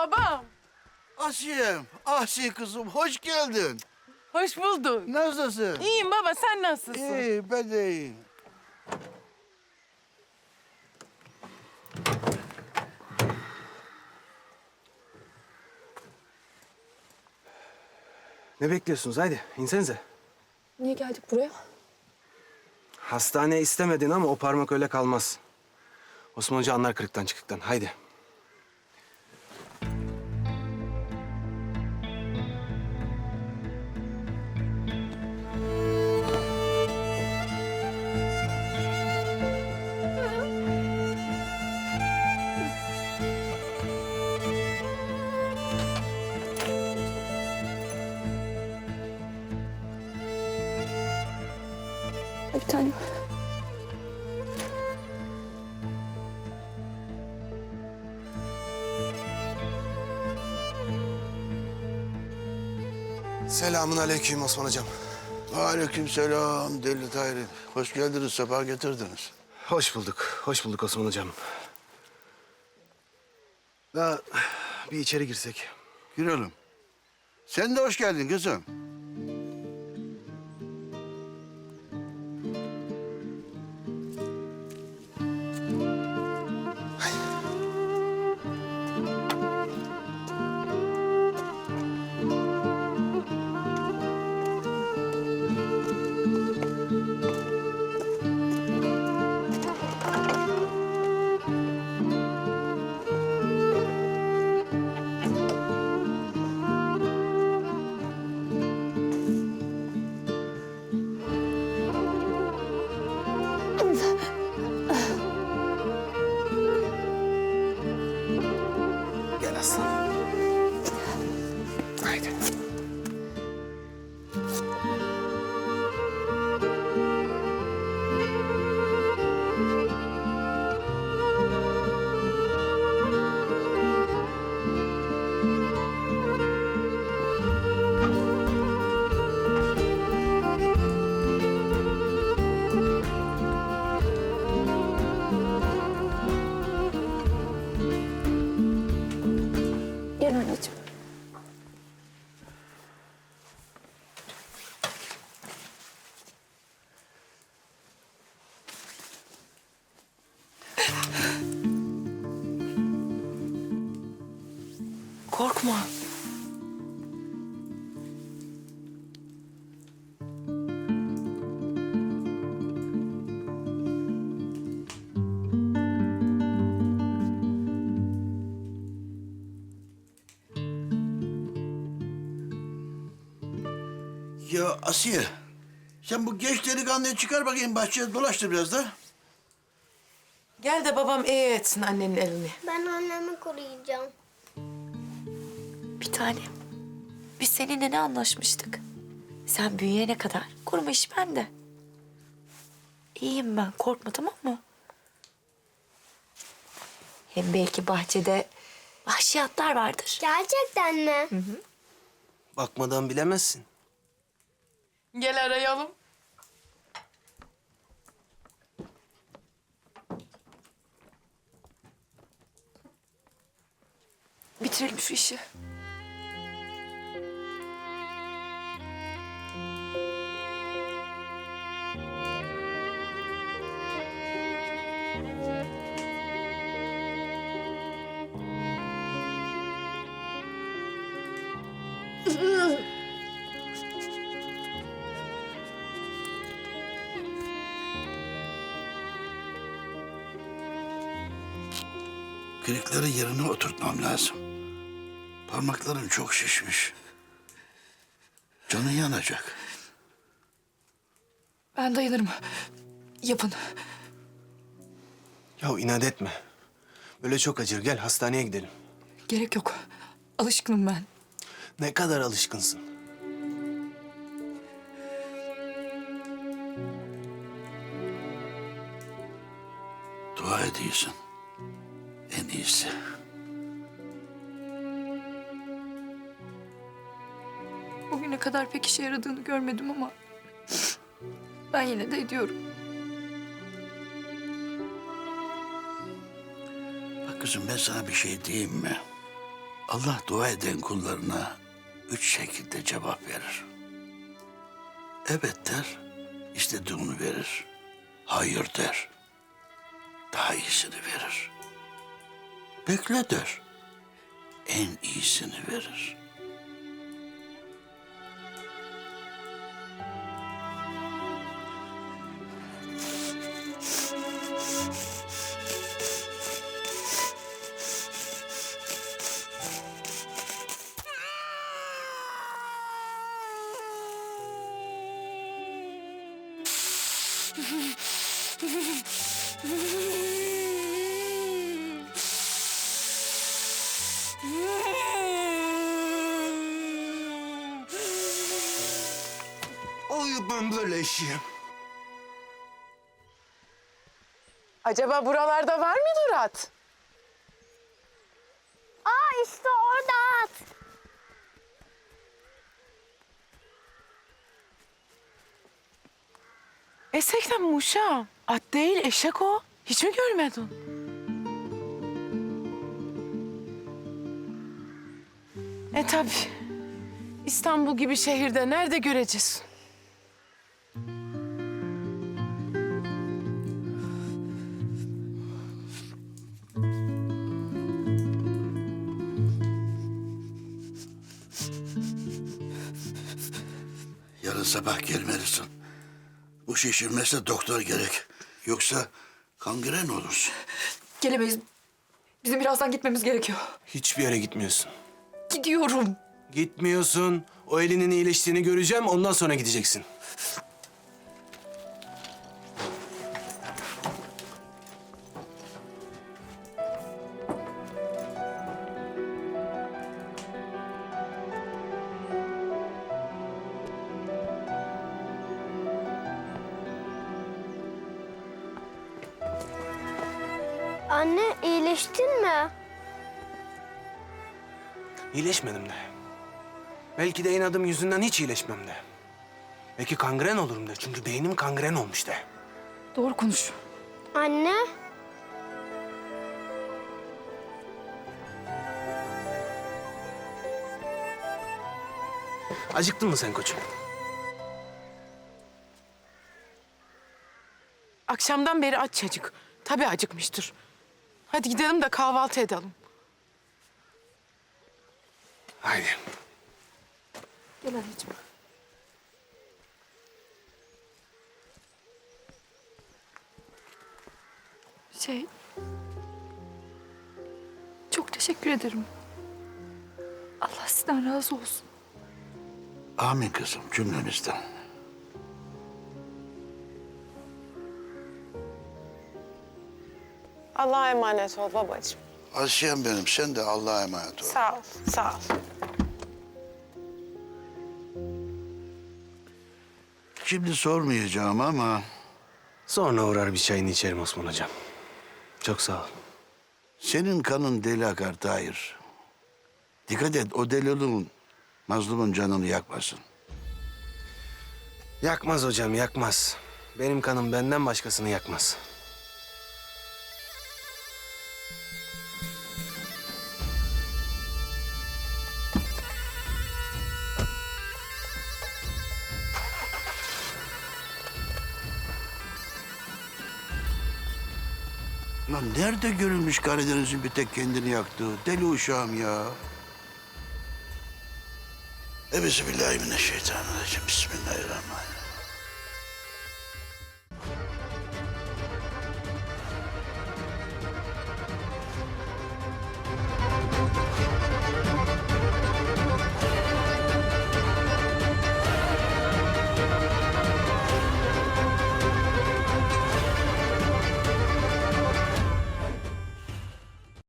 Babam, Asiyem, Asiye kızım hoş geldin. hoş bulduk. Nasılsın? İyiyim baba, sen nasılsın? İyi, ben de iyiyim. Ne bekliyorsunuz? Haydi insenize. Niye geldik buraya? Hastane istemedin ama o parmak öyle kalmaz. Osman Hoca anlar kırıktan çıkıktan. Haydi. Bir tanem. Selamun aleyküm Osman Hocam. Aleykümselam Deli Tahir. Hoş geldiniz, sefa getirdiniz. Hoş bulduk. Hoş bulduk Osman Hocam. Daha bir içeri girsek. Girelim. Sen de hoş geldin kızım. Korkma. Ya Asiye, sen bu genç delikanlıyı çıkar bakayım bahçeye dolaştır biraz da. Gel de babam iyi etsin annenin elini. Ben annemi koruyacağım. Bir tanem. Biz seninle ne anlaşmıştık? Sen büyüyene kadar koruma işi bende. İyiyim ben korkma tamam mı? Hem belki bahçede vahşi atlar vardır. Gerçekten mi? Bakmadan bilemezsin. Gel arayalım. Bitirelim şu işi. Kırıkları yerine oturtmam lazım. Parmakların çok şişmiş. Canın yanacak. Ben dayanırım. Yapın. Ya inat etme. Böyle çok acır. Gel hastaneye gidelim. Gerek yok. Alışkınım ben. Ne kadar alışkınsın. Dua ediyorsun. En iyisi. Bugüne kadar pek işe yaradığını görmedim ama... ...ben yine de ediyorum. Bak kızım ben sana bir şey diyeyim mi? Allah dua eden kullarına üç şekilde cevap verir. Evet der, istediğini verir. Hayır der, daha iyisini verir. Bekle der, en iyisini verir. Oy ben böyle eşeğim. Acaba buralarda var mıdır at? Aa işte orada at. Esekten muşa. At değil eşek o. Hiç mi görmedin? E tabi. İstanbul gibi şehirde nerede göreceğiz? Yarın sabah gelmelisin. Bu şişirmezse doktor gerek. Yoksa kangren olursun. Gelemeyiz. Bizim birazdan gitmemiz gerekiyor. Hiçbir yere gitmiyorsun. Gidiyorum. Gitmiyorsun. O elinin iyileştiğini göreceğim. Ondan sonra gideceksin. Anne iyileştin mi? İyileşmedim de. Belki de inadım yüzünden hiç iyileşmem de. Belki kangren olurum de. Çünkü beynim kangren olmuş de. Doğru konuş. Anne. Acıktın mı sen koçum? Akşamdan beri aç çocuk. Tabii acıkmıştır. Hadi gidelim de kahvaltı edelim. Haydi. Gel anneciğim. Şey... Çok teşekkür ederim. Allah sizden razı olsun. Amin kızım cümlemizden. Allah'a emanet ol babacığım. Asiyem benim sen de Allah'a emanet ol. Sağ ol, sağ ol. Şimdi sormayacağım ama Sonra uğrar bir çayını içerim Osman Hocam. Çok sağ ol. senin kanın deli akar Tahir. Dikkat et o deliliğin mazlumun canını yakmasın. Yakmaz hocam, yakmaz. Benim kanım benden başkasını yakmaz. Lan nerede görülmüş Karadeniz'in bir tek kendini yaktığı? Deli uşağım ya. Euzubillahimineşşeytanirracim. Bismillahirrahmanirrahim.